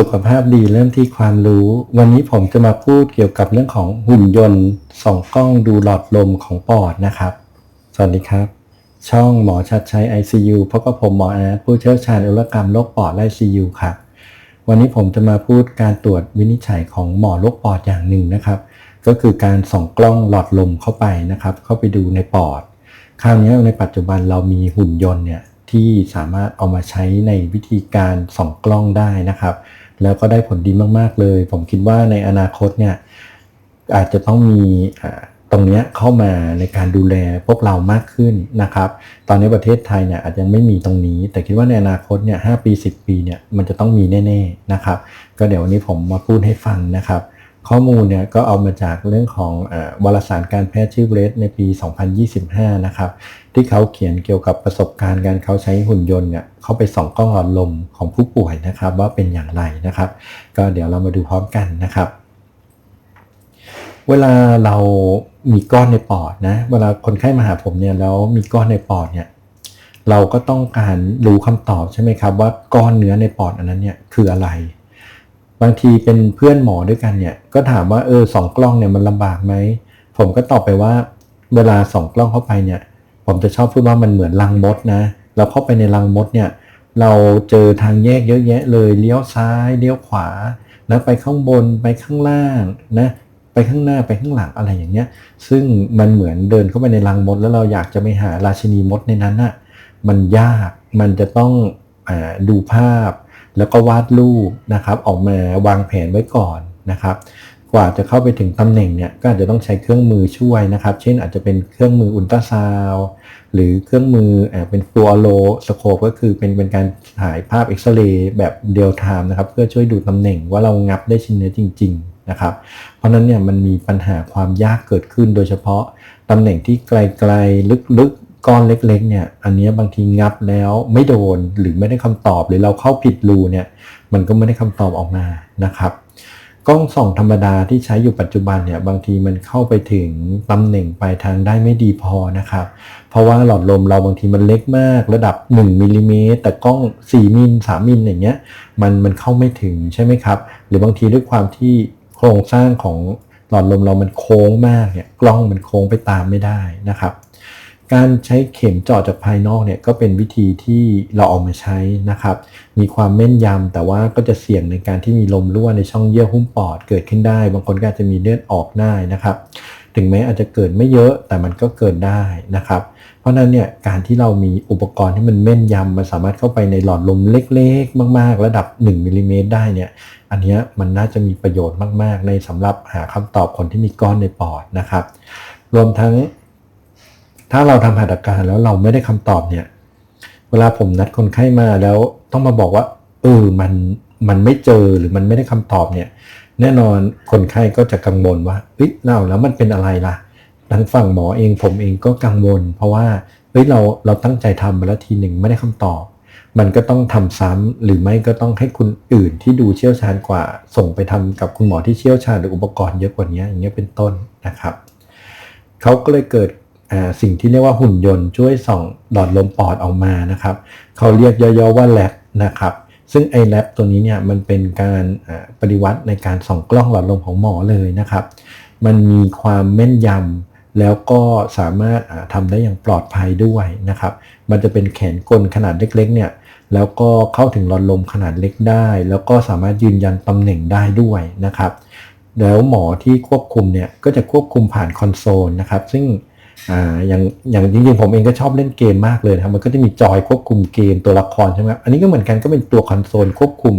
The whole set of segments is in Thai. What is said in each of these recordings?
สุขภาพดีเริ่มที่ความรู้ วันนี้ผมจะมาพูดเกี่ยวกับเรื่องของหุ่นยนต์ส่องกล้องดูหลอดลมของปอดนะครับ สวัสดีครับ ช่องหมอชัดชัย ICU พบกับผมหมออาร์ผู้เชี่ยวชาญอุลกรรมโรคปอดและ ICU ครับวันนี้ผมจะมาพูดการตรวจวินิจฉัยของหมอโรคปอดอย่างหนึ่งนะครับ ก็คือการส่องกล้องหลอดลมเข้าไปนะครับ เข้าไปดูในปอด คราวนี้ในปัจจุบันเรามีหุ่นยนต์เนี่ยที่สามารถเอามาใช้ในวิธีการส่องกล้องได้นะครับ แล้วก็ได้ผลดีมากๆเลย ผมคิดว่าในอนาคตเนี่ยอาจจะต้องมีตรงนี้เข้ามาในการดูแลพวกเรามากขึ้นนะครับ ตอนนี้ประเทศไทยเนี่ยอาจจะไม่มีตรงนี้ แต่คิดว่าในอนาคตเนี่ยหปี 10 ปีเนี่ยมันจะต้องมีแน่ ๆนะครับ ก็เดี๋ยววันนี้ผมมาพูดให้ฟังนะครับ ข้อมูลเนี่ยก็เอามาจากเรื่องของอวารสารการแพทย์ชื่อเรสในปี 2025 นะครับ ที่เขาเขียนเกี่ยวกับประสบการณ์การเขาใช้หุ่นยนต์เนี่ยเข้าไปส่องกล้องหลอดลมของผู้ป่วยนะครับ ว่าเป็นอย่างไรนะครับ ก็เดี๋ยวเรามาดูพร้อมกันนะครับ เวลาเรามีก้อนในปอดนะ เวลาคนไข้มาหาผมเนี่ยแล้วมีก้อนในปอดเนี่ยเราก็ต้องการรู้คำตอบใช่ไหมครับว่าก้อนเนื้อในปอดอันนั้นเนี่ยคืออะไร บางทีเป็นเพื่อนหมอด้วยกันเนี่ย ก็ถามว่าเออสองกล้องเนี่ยมันลำบากไหม ผมก็ตอบไปว่า เวลาส่องกล้องเข้าไปเนี่ย ผมจะชอบพูดว่ามันเหมือนรังมดนะ เราเข้าไปในรังมดเนี่ย เราเจอทางแยกเยอะแยะเลย เลี้ยวซ้าย เลี้ยวขวา แล้วไปข้างบน ไปข้างล่างนะ ไปข้างหน้า ไปข้างหลังอะไรอย่างเงี้ย ซึ่งมันเหมือนเดินเข้าไปในรังมด แล้วเราอยากจะไปหาราชินีมดในนั้นน่ะ มันยาก มันจะต้องอดูภาพ แล้วก็วาดรูปนะครับออกมาวางแผนไว้ก่อนนะครับกว่าจะเข้าไปถึงตำแหน่งเนี่ยก็อาจจะต้องใช้เครื่องมือช่วยนะครับ เช่นอาจจะเป็นเครื่องมืออุลตราซาวด์หรือเครื่องมือเป็นฟลูออโรสโคปก็คือเป็นเป็นการถ่ายภาพเอ็กซเรย์แบบเรียลไทม์นะครับเพื่อช่วยดูตำแหน่งว่าเรางับได้ชิ้นเนื้อจริง ๆนะครับ เพราะนั้นเนี่ยมันมีปัญหาความยากเกิดขึ้นโดยเฉพาะตำแหน่งที่ไกลๆลึกๆ ก้อนเล็กๆเนี่ยอันนี้บางทีงับแล้วไม่โดนหรือไม่ได้คำตอบหรือเราเข้าผิดรูเนี่ยมันก็ไม่ได้คำตอบออกมานะครับ กล้องส่องธรรมดาที่ใช้อยู่ปัจจุบันเนี่ยบางทีมันเข้าไปถึงตำแหน่งปลายทางได้ไม่ดีพอนะครับ เพราะว่าหลอดลมเราบางทีมันเล็กมากระดับ1มิลลิเมตรแต่กล้อง 4มิล3มิลอย่างเงี้ยมันมันเข้าไม่ถึงใช่ไหมครับ หรือบางทีด้วยความที่โครงสร้างของหลอดลมเรามันโค้งมากเนี่ยกล้องมันโค้งไปตามไม่ได้นะครับ การใช้เข็มเจาะจากภายนอกเนี่ยก็เป็นวิธีที่เราเอามาใช้นะครับ มีความแม่นยำแต่ว่าก็จะเสี่ยงในการที่มีลมรั่วในช่องเยื่อหุ้มปอดเกิดขึ้นได้ บางคนก็อาจจะมีเลือดออกได้นะครับ ถึงแม้อาจจะเกิดไม่เยอะแต่มันก็เกิดได้นะครับ เพราะฉะนั้นเนี่ยการที่เรามีอุปกรณ์ที่มันแม่นยำมันสามารถเข้าไปในหลอดลมเล็กๆ มาก ๆ ระดับ 1มิลลิเมตรได้เนี่ย อันนี้มันน่าจะมีประโยชน์มาก ๆ ในสำหรับหาคำตอบคนที่มีก้อนในปอดนะครับ รวมทั้ง ถ้าเราทำหัตถการแล้วเราไม่ได้คำตอบเนี่ย เวลาผมนัดคนไข้มาแล้วต้องมาบอกว่าเออมันมันไม่เจอหรือมันไม่ได้คำตอบเนี่ย แน่นอนคนไข้ก็จะกังวลว่าเฮ้ยเราแล้วมันเป็นอะไรล่ะทั้งฝั่งหมอเองผมเองก็กังวล เพราะว่าเฮ้ยเราเราตั้งใจทำมาแล้วทีหนึ่งไม่ได้คำตอบ มันก็ต้องทำซ้ำหรือไม่ก็ต้องให้คุณอื่นที่ดูเชี่ยวชาญกว่า ส่งไปทำกับคุณหมอที่เชี่ยวชาญหรืออุปกรณ์เยอะกว่านี้อย่างเงี้ยเป็นต้นนะครับเขาก็เลยเกิด สิ่งที่เรียกว่าหุ่นยนต์ช่วยส่องหลอดลมปอดออกมานะครับเขาเรียกย่อๆว่าแลบนะครับซึ่งไอแลบตัวนี้เนี่ยมันเป็นการปฏิวัติในการส่องกล้องหลอดลมของหมอเลยนะครับ มันมีความแม่นยำแล้วก็สามารถอ่าทำได้อย่างปลอดภัยด้วยนะครับ มันจะเป็นแขนกลขนาดเล็กๆเนี่ยแล้วก็เข้าถึงหลอดลมขนาดเล็กได้ แล้วก็สามารถยืนยันตำแหน่งได้ด้วยนะครับ แล้วหมอที่ควบคุมเนี่ยก็จะควบคุมผ่านคอนโซลนะครับ ซึ่ง อ่าอย่างอย่างจริงๆผมเองก็ชอบเล่นเกมมากเลยนะครับมันก็จะมีจอยควบคุมเกมตัวละครใช่ไหมครับอันนี้ก็เหมือนกันก็เป็นตัวคอนโซลควบคุม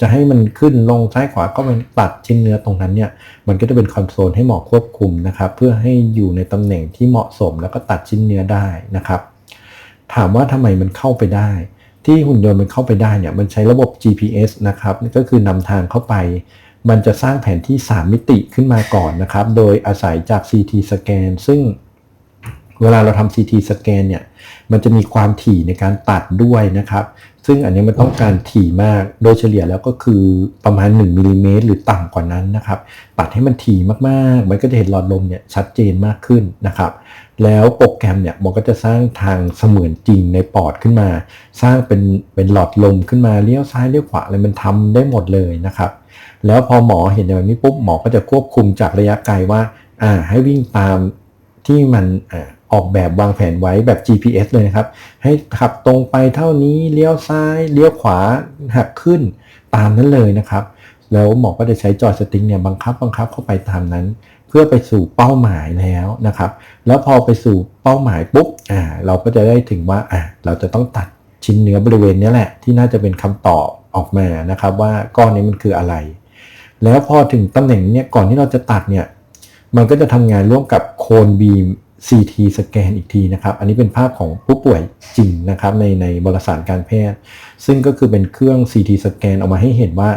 จะให้มันขึ้นลงซ้ายขวาก็มันตัดชิ้นเนื้อตรงนั้นเนี่ยมันก็จะเป็นคอนโซลให้เหมอควบคุมนะครับเพื่อให้อยู่ในตำแหน่งที่เหมาะสมแล้วก็ตัดชิ้นเนื้อได้นะครับ ถามว่าทำไมมันเข้าไปได้ ที่หุ่นยนต์มันเข้าไปได้เนี่ยมันใช้ระบบ GPS นะครับก็คือนำทางเข้าไปมันจะสร้างแผนที่ 3 มิติขึ้นมาก่อนนะครับ โดยอาศัยจาก CT สแกนซึ่ง เวลาเราทำ CT สแกนเนี่ย มันจะมีความถี่ในการตัดด้วยนะครับ ซึ่งอันนี้มันต้องการถี่มาก โดยเฉลี่ยแล้วก็คือประมาณ 1มิลลิเมตรหรือต่ำกว่านั้นนะครับ ตัดให้มันถี่มากๆ มันก็จะเห็นหลอดลมเนี่ยชัดเจนมากขึ้นนะครับ แล้วโปรแกรมเนี่ยมันก็จะสร้างทางเสมือนจริงในปอดขึ้นมา สร้างเป็นเป็นหลอดลมขึ้นมาเลี้ยวซ้ายเลี้ยวขวาอะไรมันทำได้หมดเลยนะครับ แล้วพอหมอเห็นแบบนี้ปุ๊บหมอก็จะควบคุมจากระยะไกลว่า อ่าให้วิ่งตามที่มันอ่า ออกแบบวางแผนไว้แบบ GPS เลยนะครับ ให้ขับตรงไปเท่านี้เลี้ยวซ้ายเลี้ยวขวาหักขึ้นตามนั้นเลยนะครับ แล้วหมอก็จะใช้จอยสติ๊กเนี่ยบังคับบังคับเข้าไปตามนั้น เพื่อไปสู่เป้าหมายแล้วนะครับ แล้วพอไปสู่เป้าหมายปุ๊บอ่าเราก็จะได้ถึงว่าอ่าเราจะต้องตัดชิ้นเนื้อบริเวณนี้แหละ ที่น่าจะเป็นคำตอบออกมานะครับว่าก้อนนี้มันคืออะไร แล้วพอถึงตำแหน่งเนี่ยก่อนที่เราจะตัดเนี่ยมันก็จะทำงานร่วมกับโคนบีม CT สแกนอีกทีนะครับ อันนี้เป็นภาพของผู้ป่วยจริงนะครับในในบรสารการแพทย์ ซึ่งก็คือเป็นเครื่อง CT สแกนออกมาให้เห็นว่า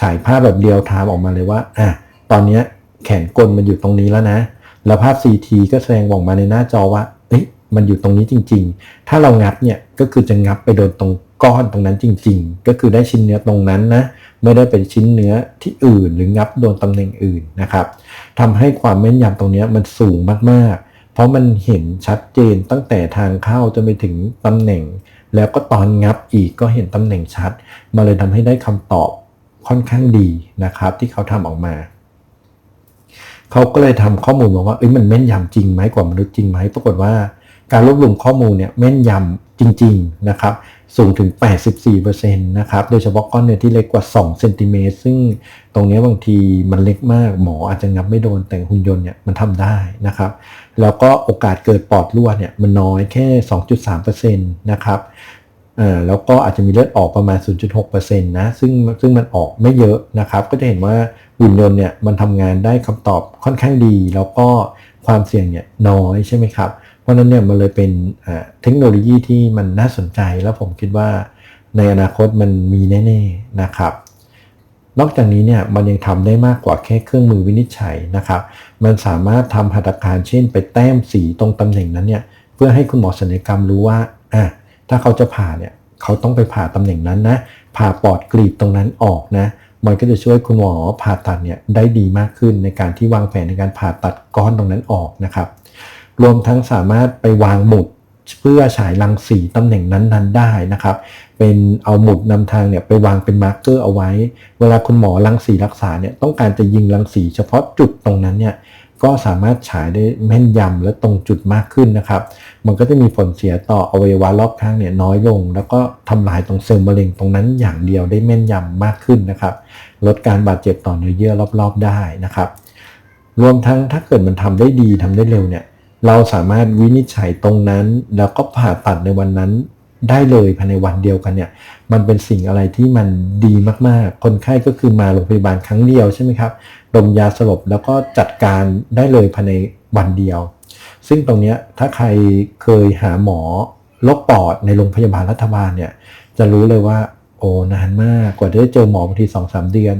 ฉายภาพแบบเรียลไทม์ออกมาเลยว่าอะตอนนี้แขนกลมันอยู่ตรงนี้แล้วนะ แล้วภาพ CT ก็แสดงออกมาในหน้าจอว่าเอ๊ะมันอยู่ตรงนี้จริง ๆ ถ้าเรางับเนี่ยก็คือจะงับไปโดนตรงก้อนตรงนั้นจริง ๆ ก็คือได้ชิ้นเนื้อตรงนั้นนะไม่ได้เป็นชิ้นเนื้อที่อื่นหรืองับโดนตำแหน่งอื่นนะครับทำให้ความแม่นยำตรงนี้มันสูงมากๆ เพราะมันเห็นชัดเจนตั้งแต่ทางเข้าจนไปถึงตำแหน่ง แล้วก็ตอนงับอีกก็เห็นตำแหน่งชัดมาเลยทำให้ได้คำตอบค่อนข้างดีนะครับ ที่เขาทำออกมาเขาก็เลยทำข้อมูลมาว่าเอ้ยมันแม่นยำจริงไหมกว่ามนุษย์จริงไหมปรากฏว่า การรวบรวมข้อมูลเนี่ยแม่นยำจริง ๆนะครับ สูงถึง 84%นะครับ โดยเฉพาะก้อนเนื้อที่เล็กกว่า 2 เซนติเมตร ซึ่งตรงนี้บางทีมันเล็กมาก หมออาจจะงับไม่โดน แต่หุ่นยนต์เนี่ยมันทำได้นะครับ แล้วก็โอกาสเกิดปอดรั่วเนี่ยมันน้อยแค่ 2.3%นะครับอ่าแล้วก็อาจจะมีเลือดออกประมาณ 0.6%นะ ซึ่งซึ่งมันออกไม่เยอะนะครับ ก็จะเห็นว่าหุ่นยนต์เนี่ยมันทำงานได้คำตอบค่อนข้างดี แล้วก็ความเสี่ยงเนี่ยน้อยใช่ไหมครับ เพราะนั้นเนี่ยมันเลยเป็นเทคโนโลยีที่มันน่าสนใจแล้วผมคิดว่าในอนาคตมันมีแน่ๆนะครับ นอกจากนี้เนี่ยมันยังทำได้มากกว่าแค่เครื่องมือวินิจฉัยนะครับ มันสามารถทำหัตถการเช่น ไปแต้มสีตรงตำแหน่งนั้นเนี่ยเพื่อให้คุณหมอศัลยกรรมรู้ว่าอะถ้าเขาจะผ่าเนี่ยเขาต้องไปผ่าตำแหน่งนั้นนะผ่าปอดกรีดตรงนั้นออกนะมันก็จะช่วยคุณหมอผ่าตัดเนี่ยได้ดีมากขึ้นในการที่วางแผนในการผ่าตัดก้อนตรงนั้นออกนะครับ รวมทั้งสามารถไปวางหมุดเพื่อฉายรังสีตำแหน่งนั้นๆได้นะครับ เป็นเอาหมุดนำทางเนี่ยไปวางเป็นมาร์กเกอร์เอาไว้ เวลาคุณหมอรังสีรักษาเนี่ยต้องการจะยิงรังสีเฉพาะจุดตรงนั้นเนี่ยก็สามารถฉายได้แม่นยำและตรงจุดมากขึ้นนะครับ มันก็จะมีผลเสียต่ออวัยวะรอบข้างเนี่ยน้อยลง แล้วก็ทำลายตรงเซลล์มะเร็งตรงนั้นอย่างเดียวได้แม่นยำมากขึ้นนะครับ ลดการบาดเจ็บต่อเนื้อเยื่อรอบๆได้นะครับ รวมทั้งถ้าเกิดมันทำได้ดีทำได้เร็วเนี่ย เราสามารถวินิจฉัยตรงนั้น แล้วก็ผ่าตัดในวันนั้นได้เลยภายในวันเดียวกันเนี่ย มันเป็นสิ่งอะไรที่มันดีมากๆ คนไข้ก็คือมาโรงพยาบาลครั้งเดียวใช่ไหมครับดมยาสลบแล้วก็จัดการได้เลยภายในวันเดียว ซึ่งตรงนี้ถ้าใครเคยหาหมอโรคปอดในโรงพยาบาลรัฐบาลเนี่ย จะรู้เลยว่าโอ้นานมากกว่าจะได้เจอหมอบางทีสองสามเดือน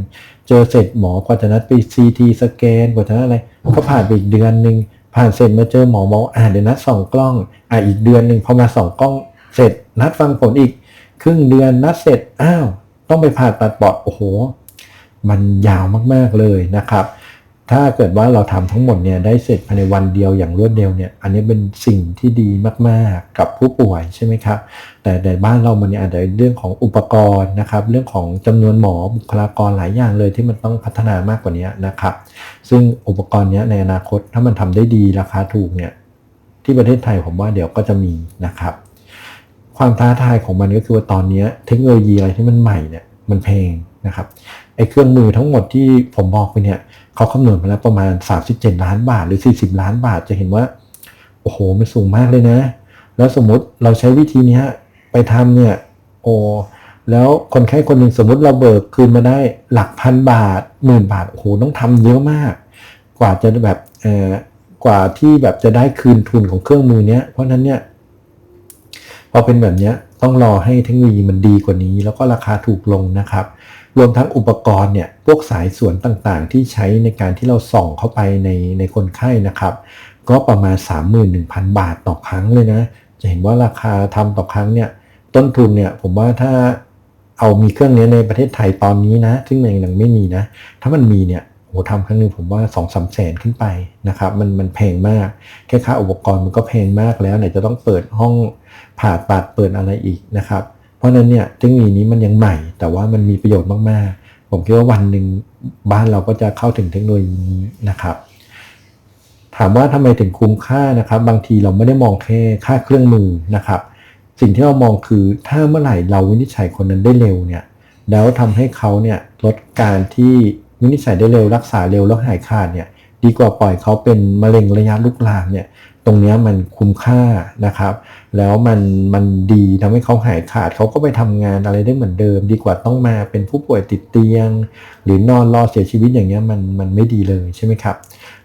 เจอเสร็จหมอกว่าจะนัดไปซีทีสแกนกว่าจะนัดอะไรก็ผ่านไปอีกเดือนหนึ่ง ผ่านเสร็จมาเจอหมอหมออ่าเดี๋ยวนัดส่องกล้องอ่าอีกเดือนหนึ่งพอมาส่องกล้องเสร็จนัดฟังผลอีก ครึ่งเดือนนัดเสร็จอ้าวต้องไปผ่าตัดปอดโอ้โห มันยาวมากๆเลยนะครับ ถ้าเกิดว่าเราทำทั้งหมดเนี่ยได้เสร็จภายในวันเดียวอย่างรวดเร็วเนี่ยอันนี้เป็นสิ่งที่ดีมากๆกับผู้ป่วยใช่ไหมครับแต่ในบ้านเรามันเนี่ยอาจจะเรื่องของอุปกรณ์นะครับเรื่องของจำนวนหมอบุคลากรหลายอย่างเลยที่มันต้องพัฒนามากกว่านี้นะครับซึ่งอุปกรณ์นี้ในอนาคตถ้ามันทำได้ดีราคาถูกเนี่ยที่ประเทศไทยผมว่าเดี๋ยวก็จะมีนะครับความท้าทายของมันก็คือว่าตอนนี้เทคโนโลยีอะไรที่มันใหม่เนี่ยมันแพงนะครับไอ้เครื่องมือทั้งหมดที่ผมบอกไปเนี่ย เขาคำนวณมาแล้วประมาณ 37 ล้านบาทหรือ 40 ล้านบาทจะเห็นว่าโอ้โหมันสูงมากเลยนะ แล้วสมมติเราใช้วิธีนี้ไปทำเนี่ยโอ้แล้วคนไข้คนหนึ่งสมมติเราเบิกคืนมาได้หลักพันบาทหมื่นบาทโอ้โหต้องทำเยอะมาก กว่าจะแบบเอ่อกว่าที่แบบจะได้คืนทุนของเครื่องมือเนี้ยเพราะนั้นเนี่ยพอเป็นแบบนี้ต้องรอให้เทคโนโลยีมันดีกว่านี้ แล้วก็ราคาถูกลงนะครับ รวมทั้งอุปกรณ์เนี่ยพวกสายส่วนต่างๆ ที่ใช้ในการที่เราส่องเข้าไปในในคนไข้นะครับ ก็ประมาณ 31,000 บาทต่อครั้งเลยนะ จะเห็นว่าราคาทำต่อครั้งเนี่ยต้นทุนเนี่ยผมว่าถ้าเอามีเครื่องนี้ในประเทศไทยตอนนี้นะ ซึ่งยังยังไม่มีนะ ถ้ามันมีเนี่ยโอ้ทำครั้งหนึ่งผมว่า2องสามแสนขึ้นไปนะครับมันมันแพงมาก แค่ค่าอุปกรณ์มันก็แพงมากแล้วไหนจะต้องเปิดห้องผ่าตัดเปิดอะไรอีกนะครับ เพราะนั้นเนี่ยเทคโนโลยีนี้มันยังใหม่ แต่ว่ามันมีประโยชน์มากๆ ผมคิดว่าวันหนึ่งบ้านเราก็จะเข้าถึงเทคโนโลยีนี้นะครับ ถามว่าทำไมถึงคุ้มค่านะครับ บางทีเราไม่ได้มองแค่ค่าเครื่องมือนะครับ สิ่งที่เรามองคือถ้าเมื่อไหร่เราวินิจฉัยคนนั้นได้เร็วเนี่ยแล้วทำให้เขาเนี่ยลดการที่วินิจฉัยได้เร็วรักษาเร็วแล้วหายขาดเนี่ยดีกว่าปล่อยเขาเป็นมะเร็งระยะลุกลามเนี่ย ตรงนี้มันคุ้มค่านะครับ แล้วมันมันดีทำให้เขาหายขาดเขาก็ไปทำงานอะไรได้เหมือนเดิม ดีกว่าต้องมาเป็นผู้ป่วยติดเตียง หรือนอนรอเสียชีวิตอย่างเงี้ยมันมันไม่ดีเลยใช่ไหมครับ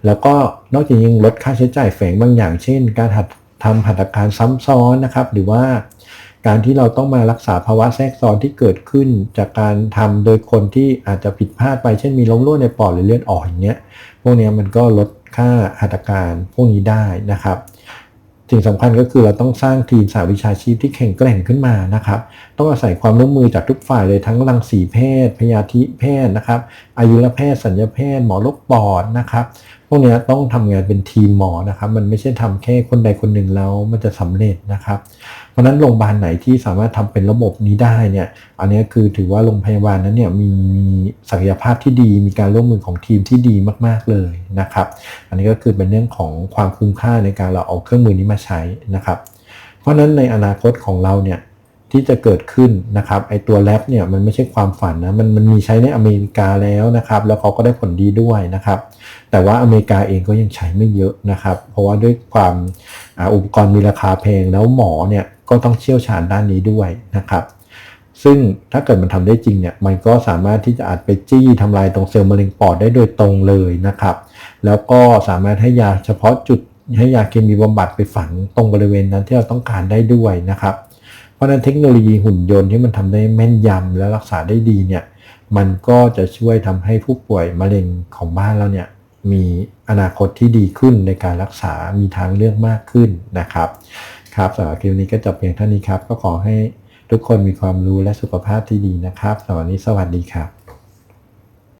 แล้วก็นอกจากยังลดค่าใช้จ่ายแฝงบางอย่าง เช่น การหัดทำหัตถการซ้ำซ้อนนะครับ หรือว่าการที่เราต้องมารักษาภาวะแทรกซ้อนที่เกิดขึ้น จากการทำโดยคนที่อาจจะผิดพลาดไป เช่นมีล้มรั่วในปอดหรือเลือดออกอย่างเงี้ย พวกนี้มันก็ลด ค่าหัตถการพวกนี้ได้นะครับสิ่งสำคัญก็คือเราต้องสร้างทีมสาวิชาชีพที่แข็งแกร่งขึ้นมานะครับ ต้องอาศัยความร่วมมือจากทุกฝ่ายเลยทั้งรังสีแพทย์ พยาธิแพทย์นะครับอายุรแพทย์ สัญญาแพทย์ หมอโรคปอดนะครับ พวกนี้ต้องทำงานเป็นทีมหมอนะครับ มันไม่ใช่ทำแค่คนใดคนหนึ่งแล้วมันจะสำเร็จนะครับ เพราะฉะนั้นโรงพยาบาลไหนที่สามารถทำเป็นระบบนี้ได้เนี่ย อันนี้คือถือว่าโรงพยาบาลนั้นเนี่ยมีมีศักยภาพที่ดี มีการร่วมมือของทีมที่ดีมากๆเลยนะครับ อันนี้ก็คือเป็นเรื่องของความคุ้มค่าในการเราเอาเครื่องมือนี้มาใช้นะครับ เพราะฉะนั้นในอนาคตของเราเนี่ย ที่จะเกิดขึ้นนะครับไอตัวแลบเนี่ยมันไม่ใช่ความฝันนะมันมันมีใช้ในอเมริกาแล้วนะครับ แล้วเขาก็ได้ผลดีด้วยนะครับ แต่ว่าอเมริกาเองก็ยังใช้ไม่เยอะนะครับ เพราะว่าด้วยความอ,อุปกรณ์มีราคาแพงแล้วหมอเนี่ยก็ต้องเชี่ยวชาญด้านนี้ด้วยนะครับ ซึ่งถ้าเกิดมันทำได้จริงเนี่ยมันก็สามารถที่จะอาจไปจี้ทำลายตรงเซลล์มะเร็งปอดได้โดยตรงเลยนะครับ แล้วก็สามารถให้ยาเฉพาะจุดให้ยาเคมีบำบัดไปฝังตรงบริเวณนั้นที่เราต้องการได้ด้วยนะครับ เพราะนั้นเทคโนโลยีหุ่นยนต์ที่มันทำได้แม่นยำและรักษาได้ดีเนี่ยมันก็จะช่วยทำให้ผู้ป่วยมะเร็งของบ้านเราเนี่ยมีอนาคตที่ดีขึ้นในการรักษา มีทางเลือกมากขึ้นนะครับครับสำหรับคลิปนี้ก็จบเพียงเท่านี้ครับ ก็ขอให้ทุกคนมีความรู้และสุขภาพที่ดีนะครับสวัสดีสวัสดีครับ